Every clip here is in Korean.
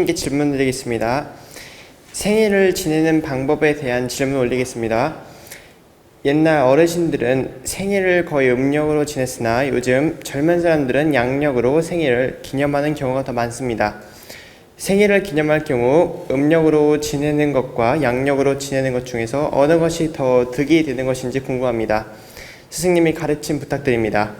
스승님께 질문 드리겠습니다. 생일을 지내는 방법에 대한 질문 올리겠습니다. 옛날 어르신들은 생일을 거의 음력으로 지냈으나 요즘 젊은 사람들은 양력으로 생일을 기념하는 경우가 더 많습니다. 생일을 기념할 경우 음력으로 지내는 것과 양력으로 지내는 것 중에서 어느 것이 더 득이 되는 것인지 궁금합니다. 스승님이 가르침 부탁드립니다.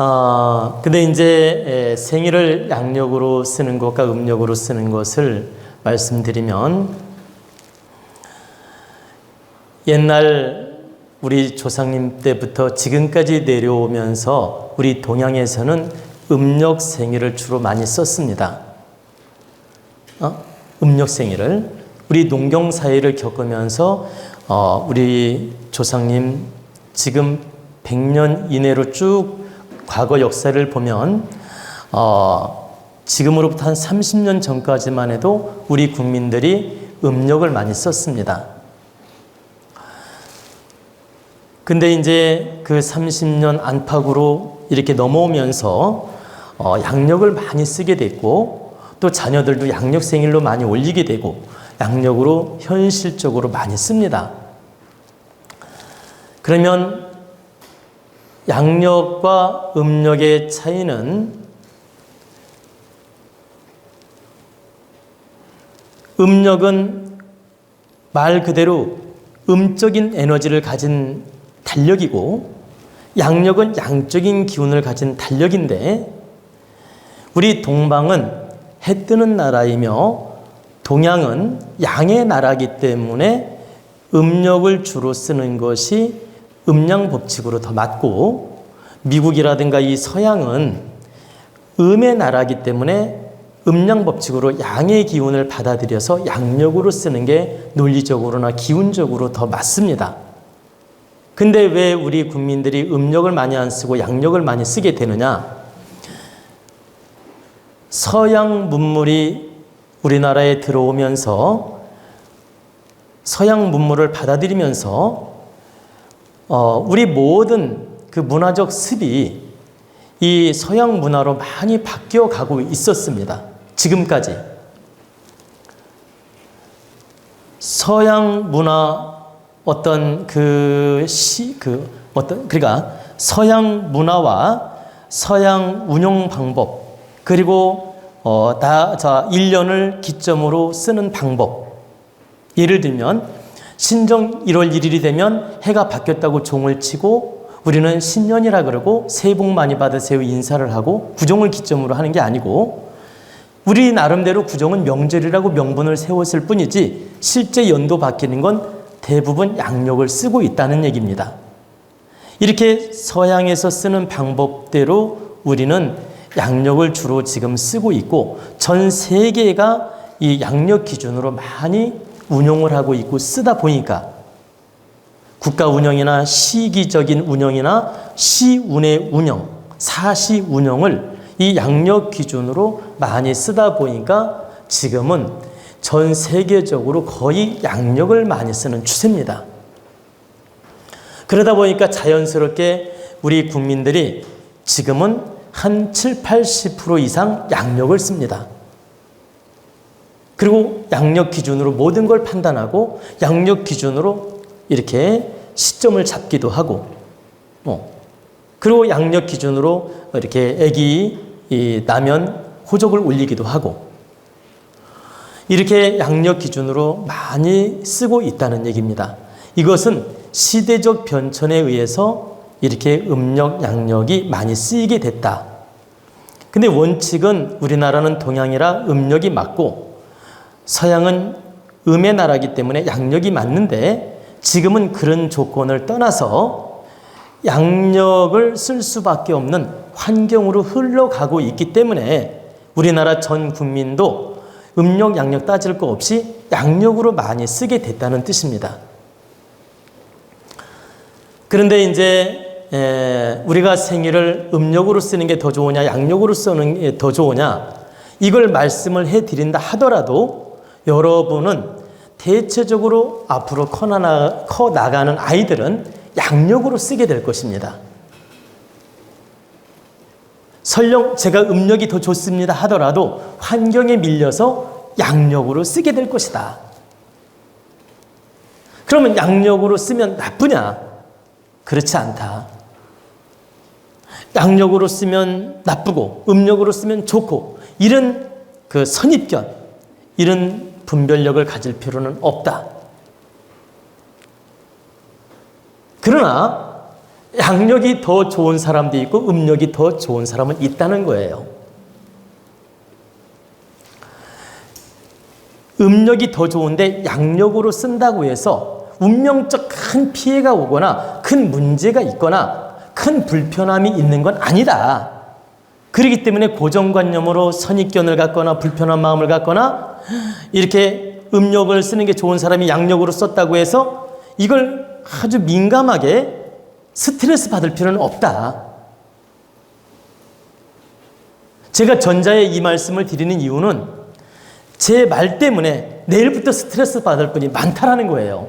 아, 근데 이제 에, 생일을 양력으로 쓰는 것과 음력으로 쓰는 것을 말씀드리면 옛날 우리 조상님 때부터 지금까지 내려오면서 우리 동양에서는 음력 생일을 주로 많이 썼습니다. 어? 음력 생일을 우리 농경 사회를 겪으면서 어, 우리 조상님 지금 100년 이내로 쭉 과거 역사를 보면 어, 지금으로부터 한 30년 전까지만 해도 우리 국민들이 음력을 많이 썼습니다. 근데 이제 그 30년 안팎으로 이렇게 넘어오면서 어, 양력을 많이 쓰게 됐고 또 자녀들도 양력 생일로 많이 올리게 되고 양력으로 현실적으로 많이 씁니다. 그러면 양력과 음력의 차이는 음력은 말 그대로 음적인 에너지를 가진 달력이고 양력은 양적인 기운을 가진 달력인데 우리 동방은 해 뜨는 나라이며 동양은 양의 나라이기 때문에 음력을 주로 쓰는 것이 음양 법칙으로 더 맞고 미국이라든가 이 서양은 음의 나라이기 때문에 음양 법칙으로 양의 기운을 받아들여서 양력으로 쓰는 게 논리적으로나 기운적으로 더 맞습니다. 근데 왜 우리 국민들이 음력을 많이 안 쓰고 양력을 많이 쓰게 되느냐? 서양 문물이 우리나라에 들어오면서 서양 문물을 받아들이면서 어, 우리 모든 그 문화적 습이 이 서양 문화로 많이 바뀌어 가고 있었습니다. 지금까지. 서양 문화 어떤 그 시, 그 어떤, 그러니까 서양 문화와 서양 운용 방법, 그리고 어, 다, 자, 1년을 기점으로 쓰는 방법. 예를 들면, 신정 1월 1일이 되면 해가 바뀌었다고 종을 치고 우리는 신년이라 그러고 새해 복 많이 받으세요 인사를 하고 구정을 기점으로 하는 게 아니고 우리 나름대로 구정은 명절이라고 명분을 세웠을 뿐이지 실제 연도 바뀌는 건 대부분 양력을 쓰고 있다는 얘기입니다. 이렇게 서양에서 쓰는 방법대로 우리는 양력을 주로 지금 쓰고 있고 전 세계가 이 양력 기준으로 많이 운용을 하고 있고 쓰다 보니까 국가 운영이나 시기적인 운영이나 시운의 운영, 사시 운영을 이 양력 기준으로 많이 쓰다 보니까 지금은 전 세계적으로 거의 양력을 많이 쓰는 추세입니다. 그러다 보니까 자연스럽게 우리 국민들이 지금은 한 7, 80% 이상 양력을 씁니다. 그리고 양력 기준으로 모든 걸 판단하고 양력 기준으로 이렇게 시점을 잡기도 하고, 어. 그리고 양력 기준으로 이렇게 애기 나면 호적을 올리기도 하고, 이렇게 양력 기준으로 많이 쓰고 있다는 얘기입니다. 이것은 시대적 변천에 의해서 이렇게 음력, 양력이 많이 쓰이게 됐다. 근데 원칙은 우리나라는 동양이라 음력이 맞고 서양은 음의 나라이기 때문에 양력이 맞는데 지금은 그런 조건을 떠나서 양력을 쓸 수밖에 없는 환경으로 흘러가고 있기 때문에 우리나라 전 국민도 음력, 양력 따질 거 없이 양력으로 많이 쓰게 됐다는 뜻입니다. 그런데 이제 우리가 생일을 음력으로 쓰는 게 더 좋으냐, 양력으로 쓰는 게 더 좋으냐, 이걸 말씀을 해 드린다 하더라도 여러분은 대체적으로 앞으로 커, 나가는 아이들은 양력으로 쓰게 될 것입니다. 설령 제가 음력이 더 좋습니다 하더라도 환경에 밀려서 양력으로 쓰게 될 것이다. 그러면 양력으로 쓰면 나쁘냐? 그렇지 않다. 양력으로 쓰면 나쁘고 음력으로 쓰면 좋고 이런 그 선입견, 이런 분별력을 가질 필요는 없다. 그러나 양력이 더 좋은 사람도 있고 음력이 더 좋은 사람은 있다는 거예요. 음력이 더 좋은데 양력으로 쓴다고 해서 운명적 큰 피해가 오거나 큰 문제가 있거나 큰 불편함이 있는 건 아니다. 그렇기 때문에 고정관념으로 선입견을 갖거나 불편한 마음을 갖거나 이렇게 음력을 쓰는 게 좋은 사람이 양력으로 썼다고 해서 이걸 아주 민감하게 스트레스 받을 필요는 없다. 제가 전자에 이 말씀을 드리는 이유는 제 말 때문에 내일부터 스트레스 받을 분이 많다라는 거예요.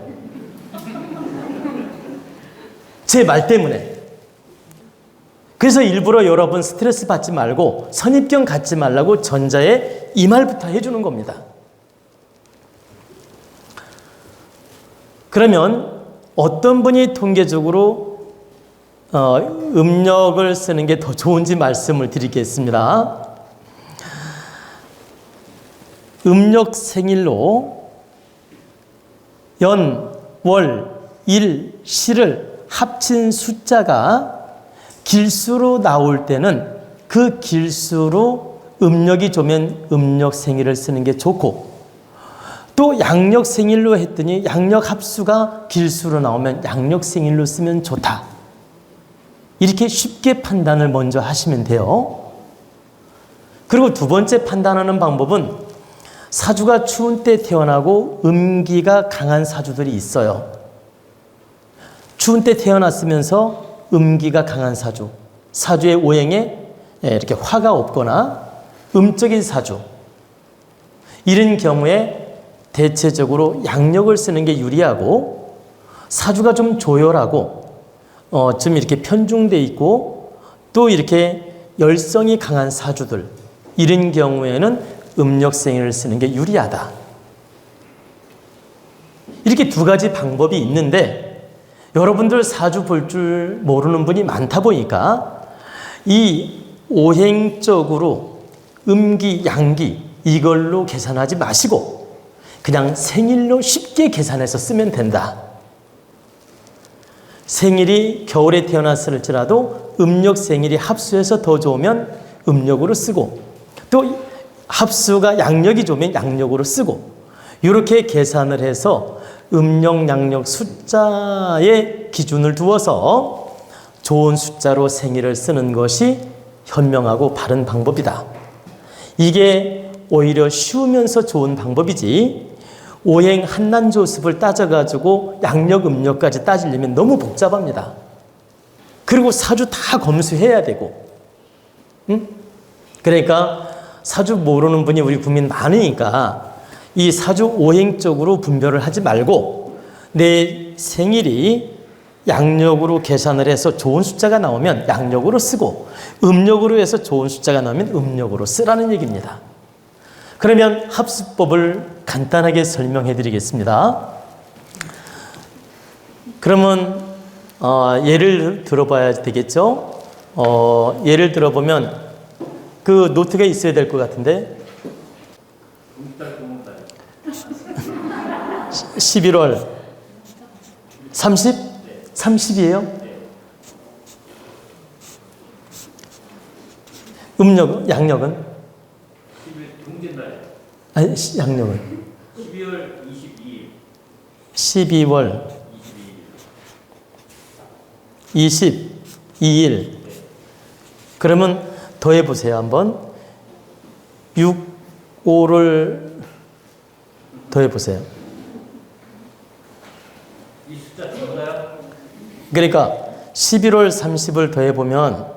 제 말 때문에. 그래서 일부러 여러분 스트레스 받지 말고 선입견 갖지 말라고 전자에 이 말부터 해주는 겁니다. 그러면 어떤 분이 통계적으로 어, 음력을 쓰는 게 더 좋은지 말씀을 드리겠습니다. 음력 생일로 연, 월, 일, 시를 합친 숫자가 길수로 나올 때는 그 길수로 음력이 좋으면 음력 생일을 쓰는 게 좋고 또 양력 생일로 했더니 양력 합수가 길수로 나오면 양력 생일로 쓰면 좋다. 이렇게 쉽게 판단을 먼저 하시면 돼요. 그리고 두 번째 판단하는 방법은 사주가 추운 때 태어나고 음기가 강한 사주들이 있어요. 추운 때 태어났으면서 음기가 강한 사주, 사주의 오행에 예, 이렇게 화가 없거나 음적인 사주. 이런 경우에 대체적으로 양력을 쓰는 게 유리하고 사주가 좀 조열하고 어, 좀 이렇게 편중돼 있고 또 이렇게 열성이 강한 사주들 이런 경우에는 음력생일을 쓰는 게 유리하다. 이렇게 두 가지 방법이 있는데 여러분들 사주 볼 줄 모르는 분이 많다 보니까 이 오행적으로 음기, 양기 이걸로 계산하지 마시고 그냥 생일로 쉽게 계산해서 쓰면 된다. 생일이 겨울에 태어났을지라도 음력 생일이 합수해서 더 좋으면 음력으로 쓰고 또 합수가 양력이 좋으면 양력으로 쓰고 이렇게 계산을 해서 음력 양력 숫자의 기준을 두어서 좋은 숫자로 생일을 쓰는 것이 현명하고 바른 방법이다. 이게 오히려 쉬우면서 좋은 방법이지 오행 한난 조습을 따져가지고 양력 음력까지 따지려면 너무 복잡합니다. 그리고 사주 다 검수해야 되고, 응? 그러니까 사주 모르는 분이 우리 국민 많으니까 이 사주 오행적으로 분별을 하지 말고 내 생일이 양력으로 계산을 해서 좋은 숫자가 나오면 양력으로 쓰고 음력으로 해서 좋은 숫자가 나오면 음력으로 쓰라는 얘기입니다. 그러면 합수법을 간단하게 설명해 드리겠습니다. 그러면 어, 예를 들어봐야 되겠죠? 어, 예를 들어보면 그 노트가 있어야 될 것 같은데 11월 30? 30이에요? 음력, 양력은? 아니, 시- 양력은? 12월 22일 12월 22일. 그러면 더해 보세요, 한번. 6, 5를 더해 보세요. 이 숫자 전가요? 그러니까 11월 30을 더해 보면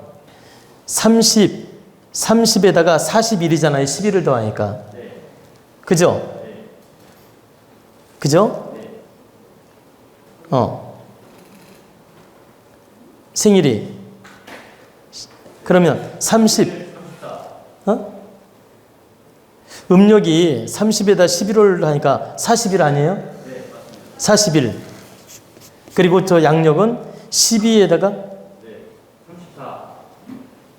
30, 30에다가 41이잖아요. 11을 더하니까. 그죠? 그죠? 어. 생일이 그러면 30 어? 음력이 30에다 11월 하니까 40일 아니에요? 40일. 그리고 저 양력은 12에다가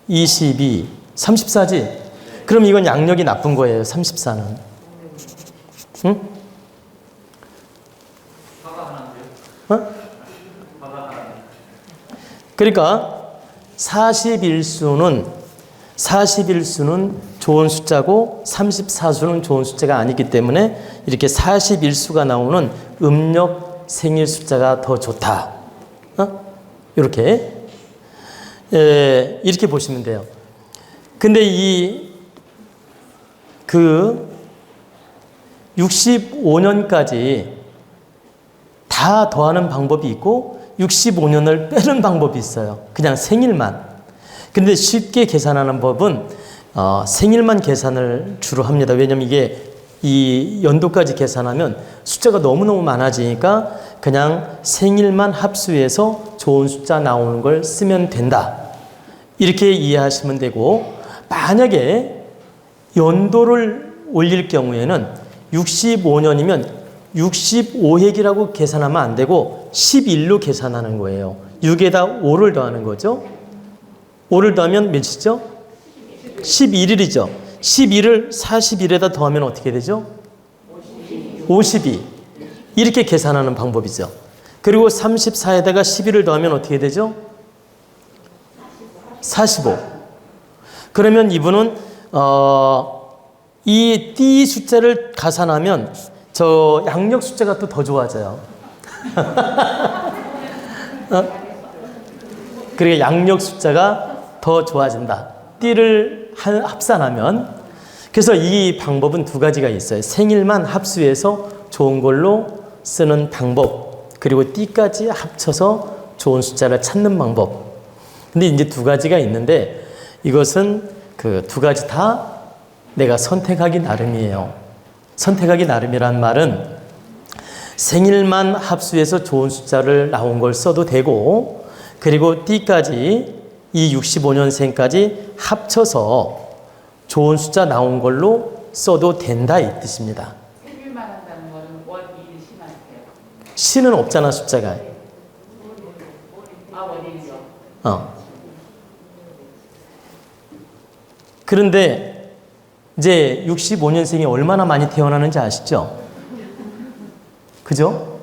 22, 34지. 그럼 이건 양력이 나쁜 거예요. 34는. 응? 어? 그러니까 41수는 41수는 좋은 숫자고 34수는 좋은 숫자가 아니기 때문에 이렇게 41수가 나오는 음력 생일 숫자가 더 좋다. 어? 이렇게 에, 이렇게 보시면 돼요. 근데 이 그 65년까지 다 더하는 방법이 있고 65년을 빼는 방법이 있어요. 그냥 생일만. 근데 쉽게 계산하는 법은 어, 생일만 계산을 주로 합니다. 왜냐면 이게 이 연도까지 계산하면 숫자가 너무너무 많아지니까 그냥 생일만 합수해서 좋은 숫자 나오는 걸 쓰면 된다. 이렇게 이해하시면 되고 만약에 연도를 올릴 경우에는 65년이면 65핵이라고 계산하면 안 되고 11로 계산하는 거예요. 6에다 5를 더하는 거죠. 5를 더하면 몇이죠? 11일이죠. 11을 41에다 더하면 어떻게 되죠? 52. 이렇게 계산하는 방법이죠. 그리고 34에다가 11을 더하면 어떻게 되죠? 45. 그러면 이분은 어, 이 띠 숫자를 가산하면 저 양력 숫자가 또 더 좋아져요. 어? 그러니까 양력 숫자가 더 좋아진다. 띠를 한- 합산하면 그래서 이 방법은 두 가지가 있어요. 생일만 합수해서 좋은 걸로 쓰는 방법 그리고 띠까지 합쳐서 좋은 숫자를 찾는 방법. 근데 이제 두 가지가 있는데 이것은 그 두 가지 다 내가 선택하기 나름이에요. 선택하기 나름이란 말은 생일만 합수해서 좋은 숫자를 나온 걸 써도 되고 그리고 띠까지 이 65년생까지 합쳐서 좋은 숫자 나온 걸로 써도 된다 이 뜻입니다. 한다는 거는. 시는 없잖아 숫자가. 아. 어. 그런데 이제 65년생이 얼마나 많이 태어나는지 아시죠? 그죠?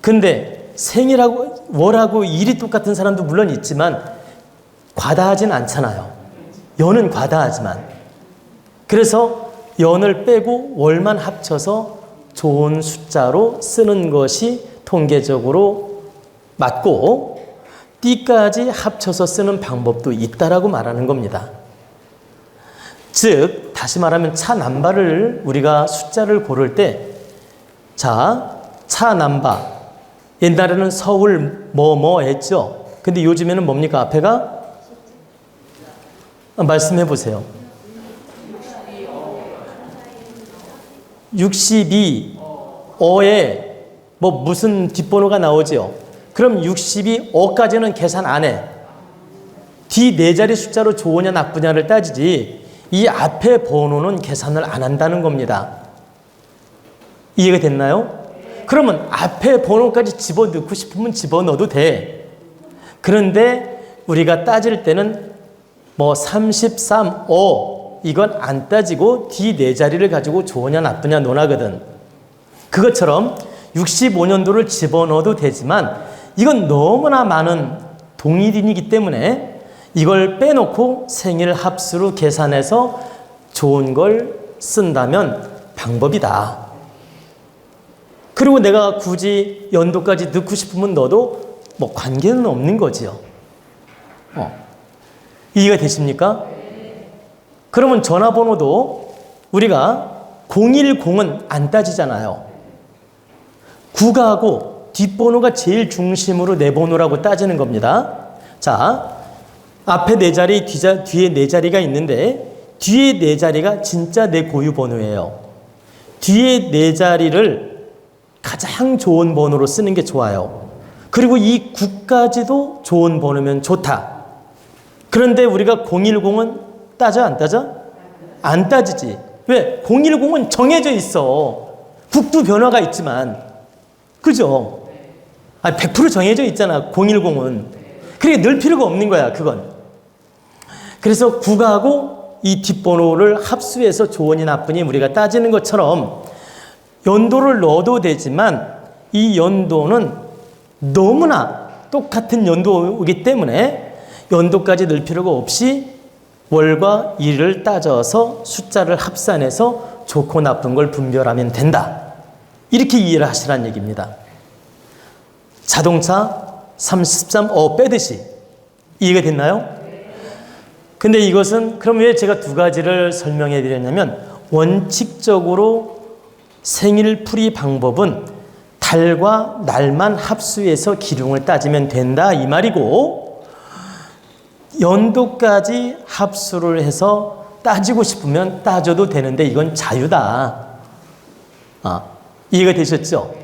근데 생일하고 월하고 일이 똑같은 사람도 물론 있지만 과다하진 않잖아요. 연은 과다하지만. 그래서 연을 빼고 월만 합쳐서 좋은 숫자로 쓰는 것이 통계적으로 맞고 띠까지 합쳐서 쓰는 방법도 있다라고 말하는 겁니다. 즉, 다시 말하면 차 남바를 우리가 숫자를 고를 때, 자, 차 남바. 옛날에는 서울 뭐뭐 했죠. 근데 요즘에는 뭡니까? 앞에가? 아, 말씀해 보세요. 62, 어에 뭐 무슨 뒷번호가 나오죠. 그럼 62 어까지는 계산 안 해. 뒤 네 자리 숫자로 좋으냐 나쁘냐를 따지지 이 앞에 번호는 계산을 안 한다는 겁니다. 이해가 됐나요? 그러면 앞에 번호까지 집어넣고 싶으면 집어넣어도 돼. 그런데 우리가 따질 때는 뭐 33, 5 이건 안 따지고 뒤 네 자리를 가지고 좋으냐 나쁘냐 논하거든. 그것처럼 65년도를 집어넣어도 되지만 이건 너무나 많은 동일인이기 때문에 이걸 빼놓고 생일 합수로 계산해서 좋은 걸 쓴다면 방법이다. 그리고 내가 굳이 연도까지 넣고 싶으면 넣어도 뭐 관계는 없는 거지요. 어. 이해가 되십니까? 그러면 전화번호도 우리가 010은 안 따지잖아요. 9가하고 뒷번호가 제일 중심으로 내 번호라고 따지는 겁니다. 자, 앞에 네 자리, 뒤자, 뒤에 네 자리가 있는데 뒤에 네 자리가 진짜 내 고유 번호예요. 뒤에 네 자리를 가장 좋은 번호로 쓰는 게 좋아요. 그리고 이 국까지도 좋은 번호면 좋다. 그런데 우리가 010은 따져 안 따져? 안 따지지. 왜? 010은 정해져 있어. 국도 변화가 있지만. 그죠? 아, 100% 정해져 있잖아. 010은. 그게 늘 필요가 없는 거야, 그건. 그래서 국하고 이 뒷번호를 합수해서 좋으니 나쁘니 우리가 따지는 것처럼 연도를 넣어도 되지만 이 연도는 너무나 똑같은 연도이기 때문에 연도까지 넣을 필요가 없이 월과 일을 따져서 숫자를 합산해서 좋고 나쁜 걸 분별하면 된다. 이렇게 이해를 하시라는 얘기입니다. 자동차 33, 어, 빼듯이. 이해가 됐나요? 근데 이것은 그럼 왜 제가 두 가지를 설명해 드렸냐면 원칙적으로 생일풀이 방법은 달과 날만 합수해서 기둥을 따지면 된다 이 말이고 연도까지 합수를 해서 따지고 싶으면 따져도 되는데 이건 자유다. 아, 이해가 되셨죠?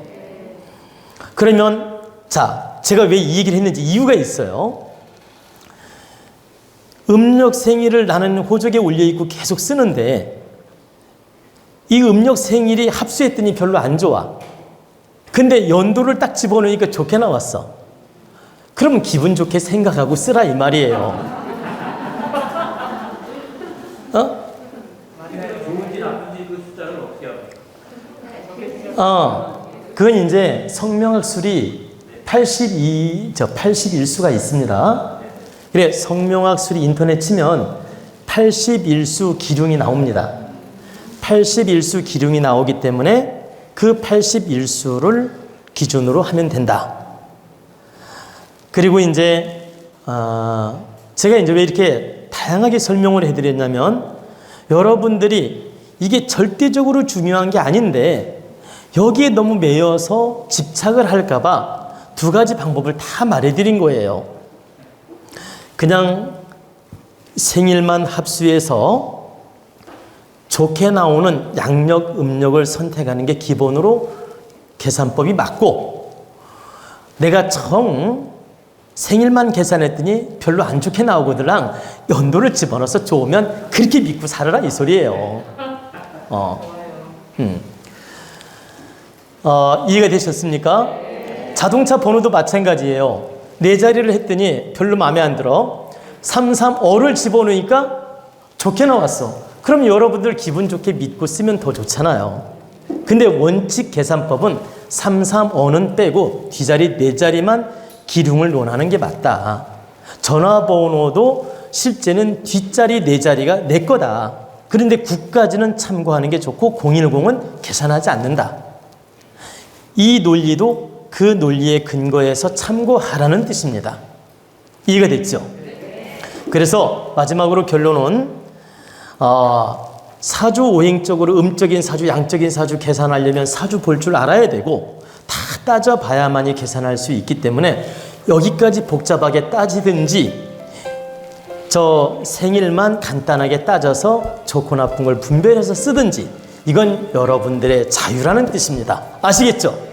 그러면 자, 제가 왜 이 얘기를 했는지 이유가 있어요. 음력 생일을 나는 호적에 올려 있고 계속 쓰는데 이 음력 생일이 합수했더니 별로 안 좋아. 근데 연도를 딱 집어넣으니까 좋게 나왔어. 그럼 기분 좋게 생각하고 쓰라 이 말이에요. 어? 어. 그건 이제 성명학술이 82, 저 81수가 있습니다. 그래, 성명학술이 인터넷 치면 81수 기둥이 나옵니다. 81수 기둥이 나오기 때문에 그 81수를 기준으로 하면 된다. 그리고 이제 어, 제가 이제 왜 이렇게 다양하게 설명을 해드렸냐면 여러분들이 이게 절대적으로 중요한 게 아닌데 여기에 너무 매여서 집착을 할까봐 두 가지 방법을 다 말해드린 거예요. 그냥 생일만 합수해서 좋게 나오는 양력, 음력을 선택하는 게 기본으로 계산법이 맞고 내가 정 생일만 계산했더니 별로 안 좋게 나오거들랑 연도를 집어넣어서 좋으면 그렇게 믿고 살아라 이 소리예요. 어, 음. 어, 이해가 되셨습니까? 자동차 번호도 마찬가지예요. 네 자리를 했더니 별로 마음에 안 들어. 335를 집어넣으니까 좋게 나왔어. 그럼 여러분들 기분 좋게 믿고 쓰면 더 좋잖아요. 근데 원칙 계산법은 335는 빼고 뒷자리 네 자리만 기둥을 논하는 게 맞다. 전화번호도 실제는 뒷자리 네 자리가 내 거다. 그런데 9까지는 참고하는 게 좋고 010은 계산하지 않는다. 이 논리도 그 논리에 근거해서 참고하라는 뜻입니다. 이해가 됐죠? 그래서 마지막으로 결론은 어, 사주 오행적으로 음적인 사주, 양적인 사주 계산하려면 사주 볼 줄 알아야 되고 다 따져봐야만이 계산할 수 있기 때문에 여기까지 복잡하게 따지든지 저 생일만 간단하게 따져서 좋고 나쁜 걸 분별해서 쓰든지 이건 여러분들의 자유라는 뜻입니다. 아시겠죠?